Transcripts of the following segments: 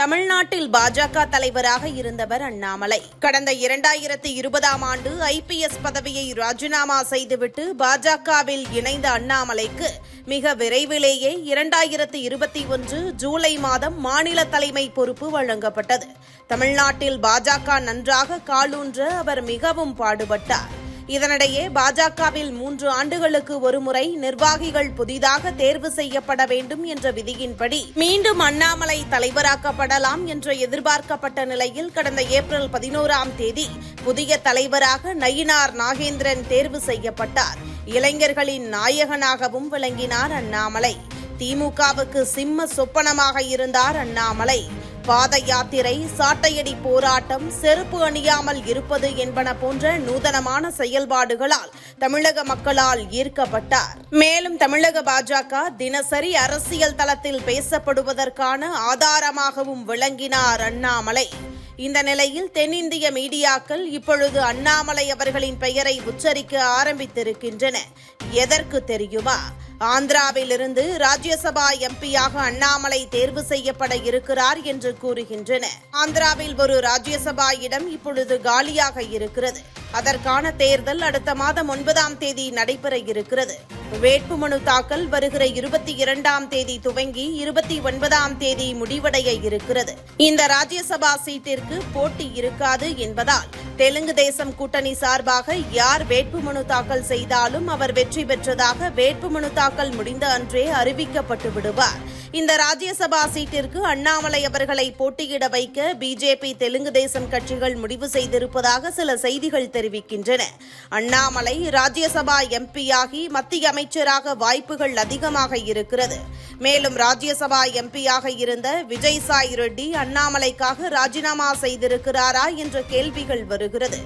தமிழ்நாட்டில் பாஜக தலைவராக இருந்தவர் அண்ணாமலை. கடந்த இரண்டாயிரத்தி இருபதாம் ஆண்டு ஐபிஎஸ் பதவியை ராஜினாமா செய்துவிட்டு பாஜகவில் இணைந்த அண்ணாமலைக்கு மிக விரைவிலேயே இரண்டாயிரத்தி இருபத்தி ஒன்று ஜூலை மாதம் மாநில தலைமை பொறுப்பு வழங்கப்பட்டது. தமிழ்நாட்டில் பாஜக நன்றாக காலூன்ற அவர் மிகவும் பாடுபட்டார். இதனிடையே பாஜகவில் மூன்று ஆண்டுகளுக்கு ஒருமுறை நிர்வாகிகள் புதிதாக தேர்வு செய்யப்பட வேண்டும் என்ற விதியின்படி மீண்டும் அண்ணாமலை தலைவராக்கப்படலாம் என்று எதிர்பார்க்கப்பட்ட நிலையில் கடந்த ஏப்ரல் பதினோராம் தேதி புதிய தலைவராக நயினார் நாகேந்திரன் தேர்வு செய்யப்பட்டார். இளைஞர்களின் நாயகனாகவும் விளங்கினார் அண்ணாமலை. திமுகவுக்கு சிம்ம சொப்பனமாக இருந்தார் அண்ணாமலை. பாத யாத்திரை சாட்டையடி போராட்டம் செருப்பு அணியாமல் இருப்பது என்பன போன்ற நூதனமான செயல்பாடுகளால் தமிழக மக்களால் ஈர்க்கப்பட்டார். மேலும் தமிழக பாஜக தினசரி அரசியல் தளத்தில் பேசப்படுவதற்கான ஆதாரமாகவும் விளங்கினார் அண்ணாமலை. இந்த நிலையில் தென்னிந்திய மீடியாக்கள் இப்பொழுது அண்ணாமலை அவர்களின் பெயரை உச்சரிக்க ஆரம்பித்திருக்கின்றன. எதற்கு தெரியுமா? ஆந்திராவிலிருந்து ராஜ்யசபா எம்பியாக அண்ணாமலை தேர்வு செய்யப்பட இருக்கிறார் என்று கூறுகின்றன. ஆந்திராவில் ஒரு ராஜ்யசபா இடம் இப்பொழுது காலியாக இருக்கிறது. அதற்கான தேர்தல் அடுத்த மாதம் ஒன்பதாம் தேதி நடைபெற இருக்கிறது. வேட்புமனு தாக்கல் வருகிற இருபத்தி இரண்டாம் தேதி துவங்கி இருபத்தி ஒன்பதாம் தேதி முடிவடைய இருக்கிறது. இந்த ராஜ்யசபா சீட்டிற்கு போட்டி இருக்காது என்பதால் தெலுங்கு தேசம் கூட்டணி சார்பாக யார் வேட்புமனு தாக்கல் செய்தாலும் அவர் வெற்றி பெற்றதாக வேட்புமனு தாக்கல் முடிந்த அன்றே அறிவிக்கப்பட்டு விடுவார். இந்த ராஜ்யசபா சீட்டிற்கு அண்ணாமலை அவர்களை போட்டியிட வைக்க பிஜேபி தெலுங்கு தேசம் கட்சிகள் முடிவு செய்திருப்பதாக சில செய்திகள் தெரிவிக்கின்றன. அண்ணாமலை ராஜ்யசபா எம்பியாகி மத்திய அமைச்சராக வாய்ப்புகள் அதிகமாக இருக்கிறது. மேலும் ராஜ்யசபா எம்பியாக இருந்த விஜய் சாய் ரெட்டி அண்ணாமலைக்காக ராஜினாமா செய்திருக்கிறாரா என்ற கேள்விகள் வருகிறது.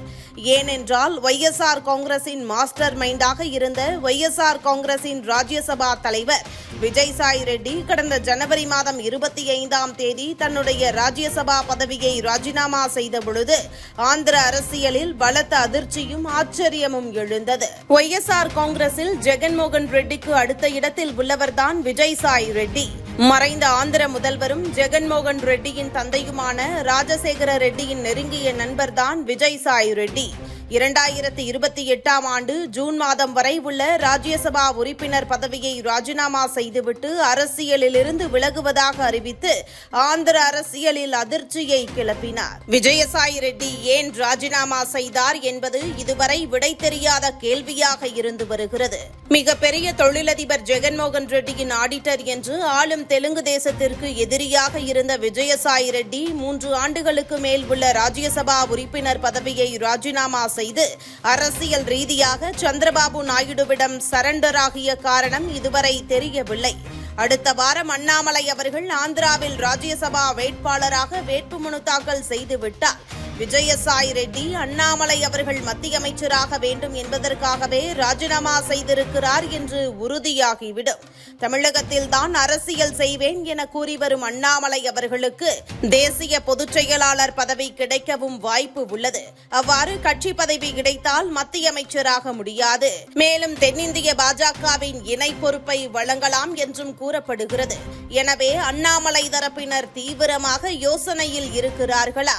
ஏனென்றால் ஒய்எஸ்ஆர் காங்கிரசின் மாஸ்டர் மைண்டாக இருந்த ஒய்எஸ்ஆர் காங்கிரசின் ராஜ்யசபா தலைவர் விஜய் சாய் ரெட்டி கடந்த கடந்த ஜனவரி மாதம் இருபத்தி ஐந்தாம் தேதி தன்னுடைய ராஜ்யசபா பதவியை ராஜினாமா செய்த பொழுது ஆந்திர அரசியலில் பலத்த அதிர்ச்சியும் ஆச்சரியமும் எழுந்தது. ஒய் எஸ் ஆர் காங்கிரஸில் ஜெகன்மோகன் ரெட்டிக்கு அடுத்த இடத்தில் உள்ளவர்தான் விஜய் சாய் ரெட்டி. மறைந்த ஆந்திர முதல்வரும் ஜெகன்மோகன் ரெட்டியின் தந்தையுமான ராஜசேகர ரெட்டியின் நெருங்கிய நண்பர்தான் விஜய் சாய் ரெட்டி. இரண்டாயிரத்தி இருபத்தி எட்டாம் ஆண்டு ஜூன் மாதம் வரை உள்ள ராஜ்யசபா உறுப்பினர் பதவியை ராஜினாமா செய்துவிட்டு அரசியலிலிருந்து விலகுவதாக அறிவித்து ஆந்திர அரசியலில் அதிர்ச்சியை கிளப்பினார். விஜயசாய் ரெட்டி ஏன் ராஜினாமா செய்தார் என்பது இதுவரை விடை தெரியாத கேள்வியாக இருந்து வருகிறது. மிகப்பெரிய தொழிலதிபர் ஜெகன்மோகன் ரெட்டியின் ஆடிட்டர் என்று ஆளும் தெலுங்கு தேசத்திற்கு எதிரியாக இருந்த விஜயசாய் ரெட்டி மூன்று ஆண்டுகளுக்கு மேல் உள்ள ராஜ்யசபா உறுப்பினர் பதவியை ராஜினாமா செய்து அரசியல் ரீதியாக சந்திரபாபு நாயுடுவிடம் சரண்டர் ஆகிய காரணம் இதுவரை தெரியவில்லை. அடுத்த வாரம் அண்ணாமலை அவர்கள் ஆந்திராவில் ராஜ்யசபா வேட்பாளராக வேட்புமனு தாக்கல் செய்துவிட்டார். விஜயசாய் ரெட்டி அண்ணாமலை அவர்கள் மத்திய அமைச்சராக வேண்டும் என்பதற்காகவே ராஜினாமா செய்திருக்கிறார் என்று உறுதியாகிவிடும். தமிழகத்தில் தான் அரசியல் செய்வேன் என கூறி வரும் அண்ணாமலை அவர்களுக்கு தேசிய பொதுச் செயலாளர் பதவி கிடைக்கவும் வாய்ப்பு உள்ளது. அவ்வாறு கட்சி பதவி கிடைத்தால் மத்திய அமைச்சராக முடியாது. மேலும் தென்னிந்திய பாஜகவின் இணை பொறுப்பை வழங்கலாம் என்றும் கூறப்படுகிறது. எனவே அண்ணாமலை தரப்பினர் தீவிரமாக யோசனையில் இருக்கிறார்களா?